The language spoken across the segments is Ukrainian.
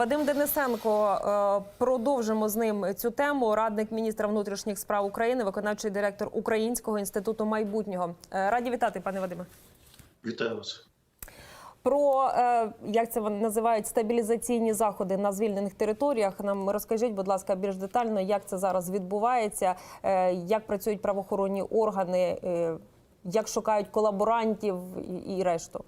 Вадим Денисенко. е, Продовжимо з ним цю тему. Радник міністра внутрішніх справ України, виконавчий директор Українського інституту майбутнього. Е, Раді вітати, пане Вадиме. Вітаю вас. Про е, як це називають стабілізаційні заходи на звільнених територіях. Нам розкажіть, будь ласка, більш детально, як це зараз відбувається, як працюють правоохоронні органи, як шукають колаборантів і решту.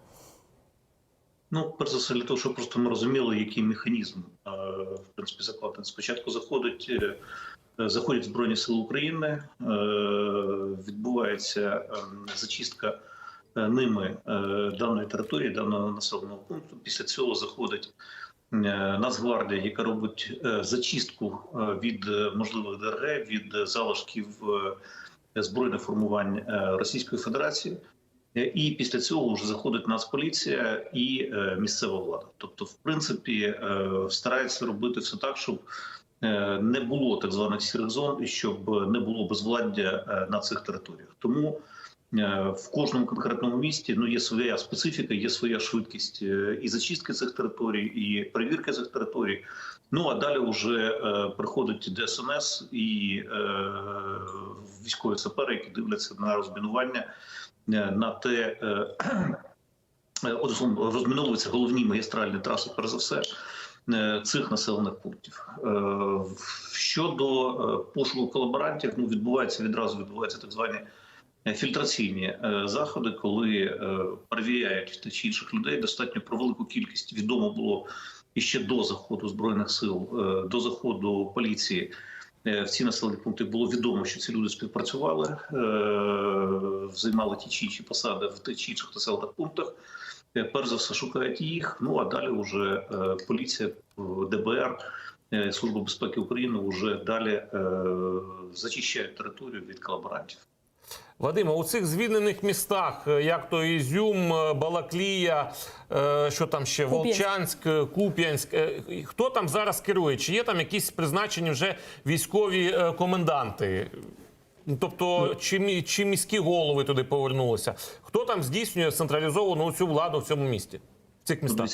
Ну, перш за все, для того, щоб просто ми розуміли, який механізм е, в принципі закладений. Спочатку заходить. е, Заходять Збройні Сили України, е, відбувається зачистка ними даної території, даного населеного пункту. Після цього заходить Нацгвардія, яка робить зачистку від можливих ДРГ, від залишків збройних формувань Російської Федерації. Е, І після цього вже заходить Нацполіція і е, місцева влада. Тобто, в принципі, е, стараються робити все так, щоб не було так званих сірих зон і щоб не було безвладдя на цих територіях. Тому в кожному конкретному місті ну є своя специфіка, є своя швидкість е, і зачистки цих територій, і перевірки цих територій. Ну а далі вже е, приходить ДСНС і е, військові сапери, які дивляться на розмінування на те, розміновуються головні магістральні траси, перш за все, цих населених пунктів. Щодо пошуку колаборантів, ну відбувається відразу відбуваються так звані фільтраційні е, заходи, коли е, перевіряють тих чи інших людей. Достатньо про велику кількість відомо було і ще до заходу збройних сил, е, до заходу поліції. В ці населені пункти було відомо, що ці люди співпрацювали, займали ті чи інші посади в тих чи інших населених пунктах. Перш за все шукають їх. Ну а далі вже поліція, ДБР, Служба безпеки України вже далі зачищають територію від колаборантів. Вадиме, у цих звільнених містах, е, як то Ізюм, е, Балаклія, е, що там ще Волчанськ, Куп'янськ. Хто там зараз керує? Чи є там якісь призначені вже військові коменданти? Ну, Тобто, чи, чи міські голови туди повернулися? Хто там здійснює централізовану цю владу в цьому місті? В цих містах?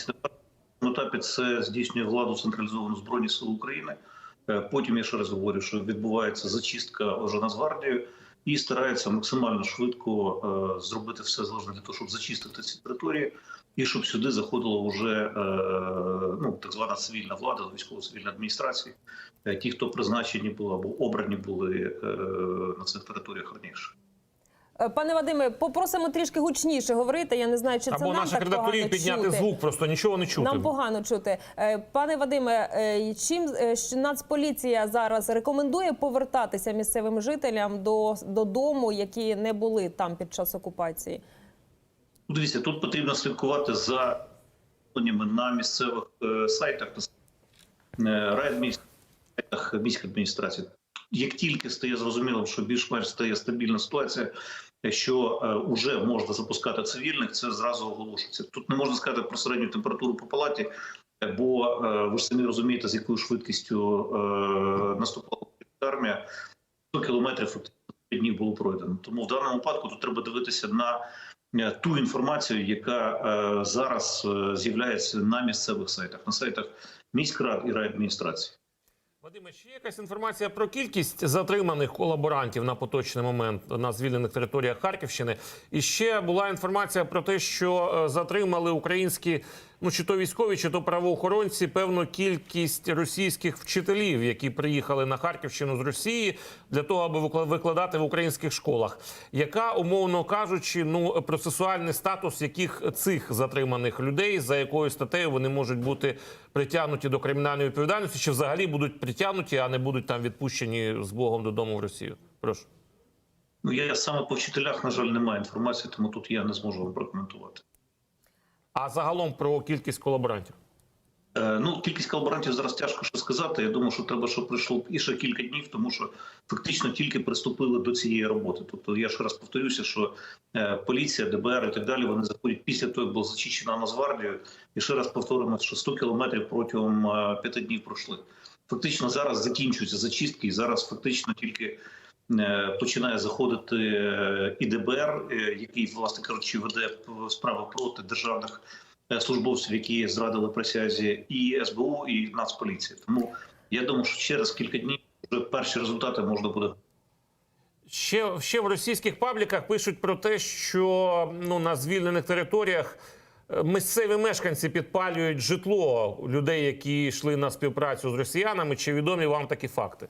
На етапі це здійснює владу централізовану збройні сили України. Потім я ще раз говорю, що відбувається зачистка вже Нацгвардією і стараються максимально швидко е, зробити все залежне для того, щоб зачистити ці території, і щоб сюди заходила вже е, ну так звана цивільна влада, військово-цивільна адміністрація, е, ті, хто призначені були або обрані були на цих територіях раніше. Е, Пане Вадиме, попросимо трішки гучніше говорити. Я не знаю, чи це Або нам наших так редакторів погано підняти чути. звук, просто нічого не чути. Нам погано чути. Е, Пане Вадиме, е, чим Нацполіція зараз рекомендує повертатися місцевим жителям до додому, які не були там під час окупації? Дивіться, тут потрібно слідкувати за на місцевих сайтах, на райадміністраціях, міських адміністрацій. Як тільки стає зрозуміло, що більш-менш стає стабільна ситуація, що е, вже можна запускати цивільних, це зразу оголошується. Тут не можна сказати про середню температуру по палаті, е, бо е, ви ж самі розумієте, з якою швидкістю е, наступала армія. 100 кілометрів днів було пройдено. Тому в даному випадку тут треба дивитися на е, ту інформацію, яка е, зараз е, з'являється на місцевих сайтах, на сайтах міськрад і райадміністрації. Вадиме, ще якась інформація про кількість затриманих колаборантів на поточний момент на звільнених територіях Харківщини? І ще була інформація про те, що е, затримали українські, ну чи то військові, чи то правоохоронці певну кількість російських вчителів, які приїхали на Харківщину з Росії для того, аби викладати в українських школах. Яка, умовно кажучи, ну процесуальний статус яких цих затриманих людей, за якою статтею вони можуть бути притягнуті до кримінальної відповідальності, чи взагалі будуть притягнуті, а не будуть там відпущені з Богом додому в Росію? Прошу. Ну я саме по вчителях, на жаль, не маю інформації, тому тут я не зможу вам прокоментувати. А загалом про кількість колаборантів. Е, Ну, кількість колаборантів зараз тяжко що сказати. Я думаю, що треба, щоб пройшло і ще кілька днів, тому що фактично тільки приступили до цієї роботи. Тобто, я ще раз повторюся, що е, поліція, ДБР і так далі вони заходять після того, як була зачищена Нацгвардією. І ще раз повторимо, що 100 кілометрів протягом е, п'яти днів пройшли. Фактично зараз закінчуються зачистки, і зараз фактично тільки. Е, Починає заходити е, і ДБР, е, який, власне кажучи, веде справи проти державних службовців, які зрадили присязі, і СБУ, і Нацполіції. Тому я думаю, що через кілька днів вже перші результати можна буде Ще, ще в російських пабліках пишуть про те, що ну, на звільнених територіях місцеві мешканці підпалюють житло людей, які йшли на співпрацю з росіянами. Чи відомі вам такі факти?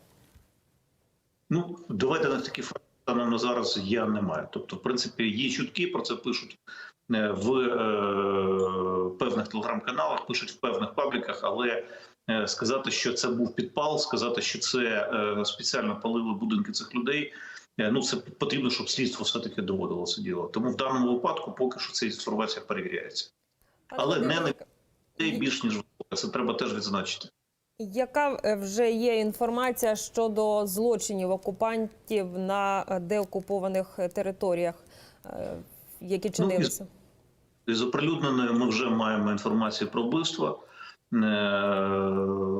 Ну, доведених таких фактів станом на зараз я не маю. Тобто, в принципі, є чутки, про це пишуть е, в е, певних телеграм-каналах, пишуть в певних пабліках, але е, сказати, що це був підпал, сказати, що це е, спеціально палили будинки цих людей. е, Ну, це потрібно, щоб слідство все-таки доводило це діло. Тому в даному випадку поки що ця інформація перевіряється. Але не Людей більш ніж це треба теж відзначити. Яка е, вже є інформація щодо злочинів окупантів на е, деокупованих е, територіях, які чинилися? З оприлюдненою ми вже маємо інформацію про вбивство. Е,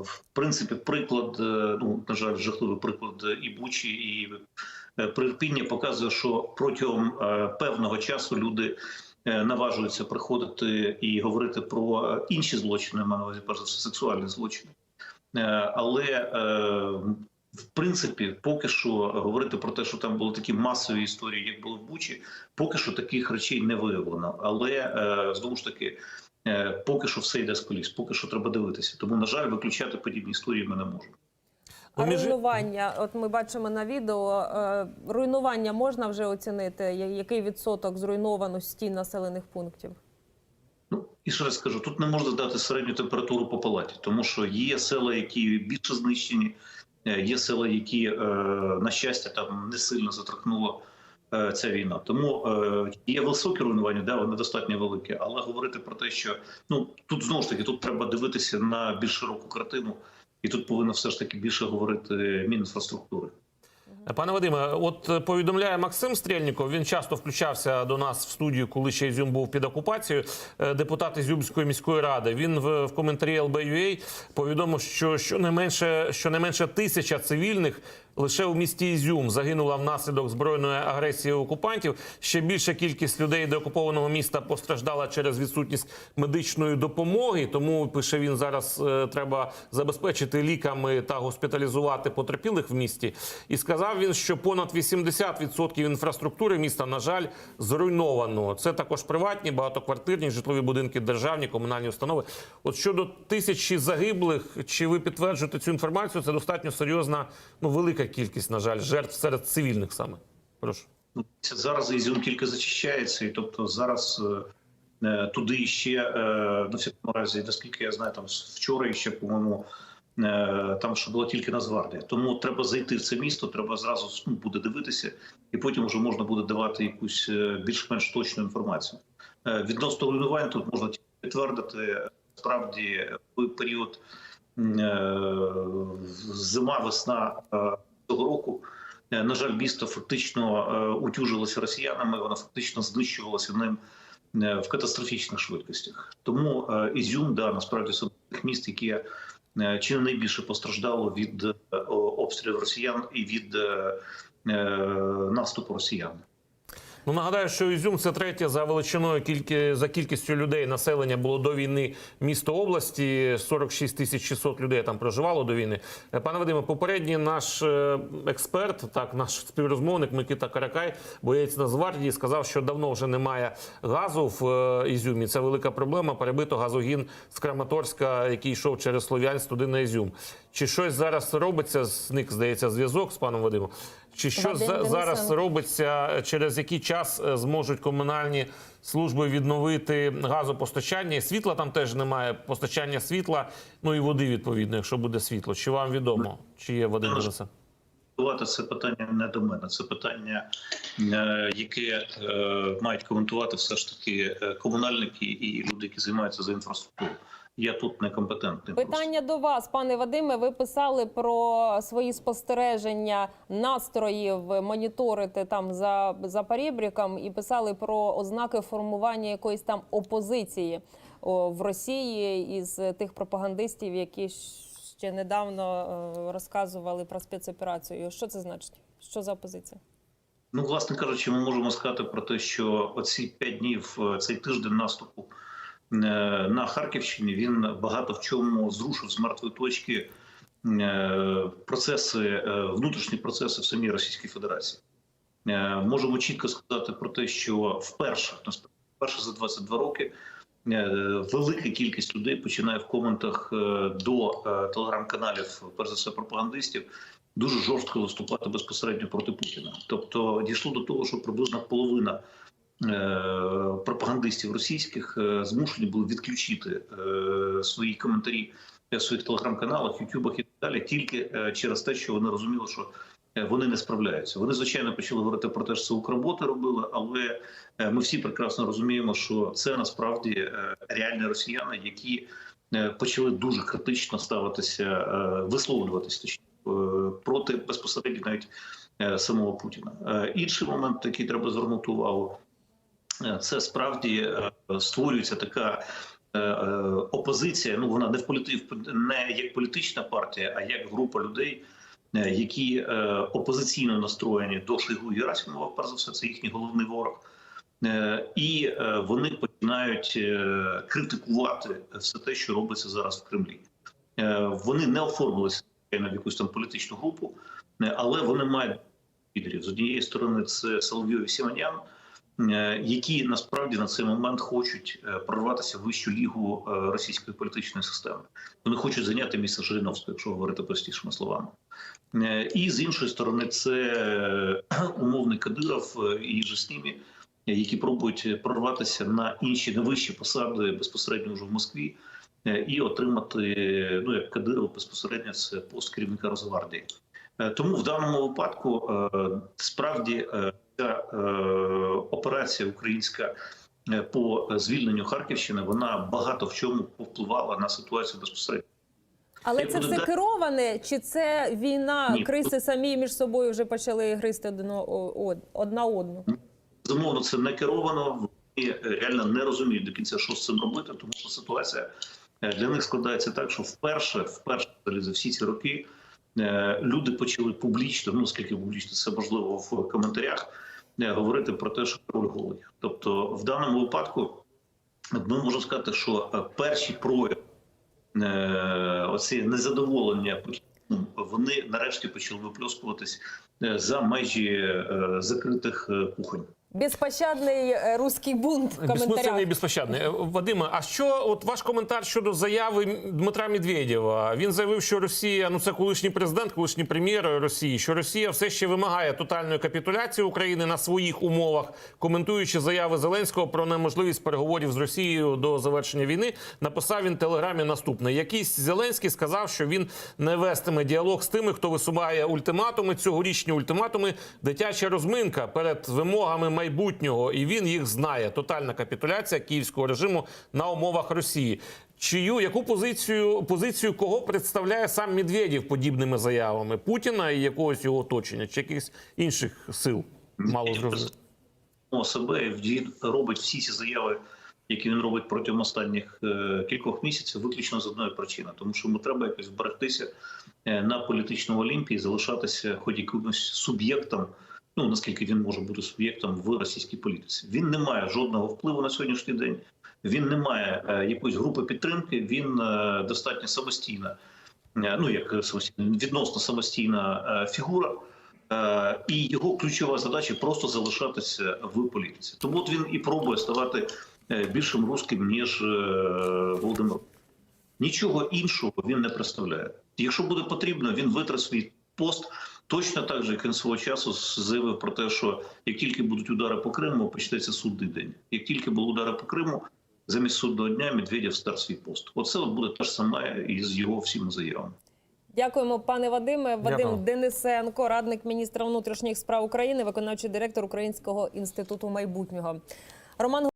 В принципі, приклад, ну на жаль, жахливий приклад і Бучі, і Прирпіння показує, що протягом певного часу люди наважуються приходити і говорити про інші злочини, маю на увазі перш за все сексуальні злочини. Е, Але е, в принципі, поки що говорити про те, що там були такі масові історії, як було в Бучі, поки що таких речей не виявлено. Але е, знову ж таки, поки що все йде з коліс, поки що треба дивитися. Тому, на жаль, виключати подібні історії ми не можемо. А Ну, руйнування, от ми бачимо на відео, руйнування можна вже оцінити? Який відсоток зруйнованості населених пунктів? І ще раз скажу, тут не можна дати середню температуру по палаті, тому що є села, які більше знищені, е, є села, які е, на щастя там не сильно затрахнула е, ця війна. Тому є високі руйнування, да, вони достатньо великі, але говорити про те, що ну тут знову ж таки тут треба дивитися на більш широку картину, і тут повинно все ж таки більше говорити Мінінфраструктури. Пане Вадиме, от е, повідомляє Максим Стрельніков. Він часто включався до нас в студію, коли ще Ізюм був під окупацією. е, Депутат Ізюмської міської ради. Він в, в коментарі ЛБЮА повідомив, що щонайменше щонайменше тисяча цивільних лише у місті Ізюм загинула внаслідок збройної агресії окупантів. Ще більша кількість людей до окупованого міста постраждала через відсутність медичної допомоги. Тому пише він зараз е, треба забезпечити ліками та госпіталізувати потерпілих в місті. І сказав він, що понад 80% інфраструктури міста, на жаль, зруйновано. Це також приватні, багатоквартирні, житлові будинки, державні, комунальні установи. От щодо тисячі загиблих, чи ви підтверджуєте цю інформацію? Це достатньо серйозна, ну велика кількість, на жаль, жертв серед цивільних саме. Прошу. Ну, зараз Ізюм тільки зачищається, і тобто зараз е, е, туди ще е, на всякому разі, наскільки я знаю, там вчора ще, по-моєму, там ще була тільки Нацгвардія. Тому треба зайти в це місто, треба зразу ну, буде дивитися, і потім вже можна буде давати якусь е, більш-менш точну інформацію. Е, відносно руйнувань тут можна тільки підтвердити. Справді, в період е, зима-весна е, цього року. Е, На жаль, місто фактично е, утюжилося росіянами, воно фактично знищувалося ним е, в катастрофічних швидкостях. Тому е, Ізюм, да, насправді це міст, які е, чи не найбільше постраждало від е, обстрілів росіян і від е, е, наступу росіян. Ну нагадаю, що Ізюм це третє за величиною кільки за кількістю людей населення було до війни місто області. 46 тисяч 600 людей там проживало до війни. Е, Пане Вадиме, попередній наш е, експерт, так наш співрозмовник Микита Каракай, боєць Нацгвардії, сказав, що давно вже немає газу в е, Ізюмі. Це велика проблема. Перебито газогін з Краматорська, який йшов через Слов'янськ туди на Ізюм. Чи щось зараз робиться? Зник здається зв'язок з паном Вадимом. Чи що за- зараз робиться, через який час е, зможуть комунальні служби відновити газопостачання? І Світла там теж немає. Постачання світла, ну і води відповідно, якщо буде світло. Чи вам відомо, чи є Денисенко? Коментувати це питання не до мене. Це питання, е, яке е, мають коментувати все ж таки комунальники і люди, які займаються за інфраструктуру. Я тут некомпетентний. просто. Питання до вас, пане Вадиме. Ви писали про свої спостереження настроїв, моніторите там за, за перебріком і писали про ознаки формування якоїсь там опозиції в Росії із тих пропагандистів, які ще недавно е, розказували про спецоперацію. Що це значить? Що за опозиція? Ну, власне кажучи, ми можемо сказати про те, що оці п'ять днів, е, цей тиждень наступу на Харківщині він багато в чому зрушив з мертвої точки е, процеси, е, внутрішні процеси в самій Російській Федерації. Е, Можемо чітко сказати про те, що вперше вперше за 22 роки е, велика кількість людей починає в коментах е, до е, телеграм-каналів, перш за все пропагандистів, дуже жорстко виступати безпосередньо проти Путіна. Тобто дійшло до того, що приблизно половина е, пропагандистів російських е, змушені були відключити е, свої коментарі в своїх телеграм-каналах, ютубах і так далі, тільки е, через те, що вони розуміли, що е, вони не справляються. Вони звичайно почали говорити про те, що це Укрботи робили, але е, ми всі прекрасно розуміємо, що це насправді е, реальні росіяни, які е, почали дуже критично ставитися, е, висловлюватися точніше, е, проти безпосередньо навіть е, самого Путіна. Е, Інший момент, який треба звернути увагу, е, це справді е, створюється така. е, е, Опозиція, ну вона не в політи... не як політична партія, а як група людей, які опозиційно настроєні до Шойгу Герасимова, перш за все, це їхній головний ворог. І вони починають критикувати все те, що робиться зараз в Кремлі. Вони не оформилися в якусь там політичну групу, але вони мають лідерів. З однієї сторони, це Соловйов Сіманян, які насправді на цей момент хочуть е, прорватися в вищу лігу е, російської політичної системи. Вони хочуть зайняти місце Жириновського, якщо говорити простішими словами. Е, І з іншої сторони, це е, умовний Кадиров е, і же з ними, е, які пробують прорватися на інші на вищі посади безпосередньо вже в Москві е, і отримати, ну як Кадиров безпосередньо це пост керівника Росгвардії. Е, Тому в даному випадку е, справді е, ця операція українська по звільненню Харківщини вона багато в чому повпливала на ситуацію безпосередньо. Але це все кероване, чи це війна? Ні. Криси самі між собою вже почали гризти одно- одна одну. Безумовно, це не керовано. Вони реально не розуміють до кінця, що з цим робити, тому що ситуація для них складається так, що вперше, вперше за всі ці роки люди почали публічно, ну скільки публічно це можливо в коментарях, е, говорити про те, що король голий. Тобто, в даному випадку ми можемо сказати, що е, перші прояви е, оці незадоволення Путіном, вони нарешті почали виплюскуватись е, за межі е, закритих е, кухонь. Безпощадний е, руський бунт в Безсмисленний і безпощадний. Е, Вадиме, а що от ваш коментар щодо заяви Дмитра Медведєва? Він заявив, що Росія, ну це колишній президент, колишній прем'єр Росії, що Росія все ще вимагає тотальної капітуляції України на своїх умовах, коментуючи заяви Зеленського про неможливість переговорів з Росією до завершення війни, написав він телеграмі наступне: якийсь Зеленський сказав, що він не вестиме діалог з тими, хто висуває ультиматуми. Цьогорічні ультиматуми дитяча розминка перед вимогами майбутнього, і він їх знає. Тотальна капітуляція київського режиму на умовах Росії. Чию яку позицію позицію кого представляє сам Медведєв подібними заявами Путіна і якогось його оточення, чи якихось інших сил? Мало зрозуміло. Себе він робить всі ці заяви, які він робить протягом останніх е, кількох місяців, виключно з одної причини, тому що йому треба якось вберегтися е, на політичному олімпі і залишатися хоч якимось суб'єктом. Ну наскільки він може бути суб'єктом в російській політиці. Він не має жодного впливу на сьогоднішній день. Він не має е, якоїсь групи підтримки. Він е, достатньо самостійна, е, ну як самостійна, відносно самостійна фігура. І його ключова задача просто залишатися в політиці. Тому от він і пробує ставати більшим русським, ніж Володимир. Нічого іншого він не представляє. Якщо буде потрібно, він витре свій пост точно так же, як він свого часу заявив про те, що як тільки будуть удари по Криму, почнеться судний день. Як тільки були удари по Криму, замість судного дня Медведєв стар свій пост. Оце от буде те ж саме і з його всіма заявами. Дякуємо, пане Вадиме. Вадим Дякую. Денисенко, радник міністра внутрішніх справ України, виконавчий директор Українського інституту майбутнього. Роман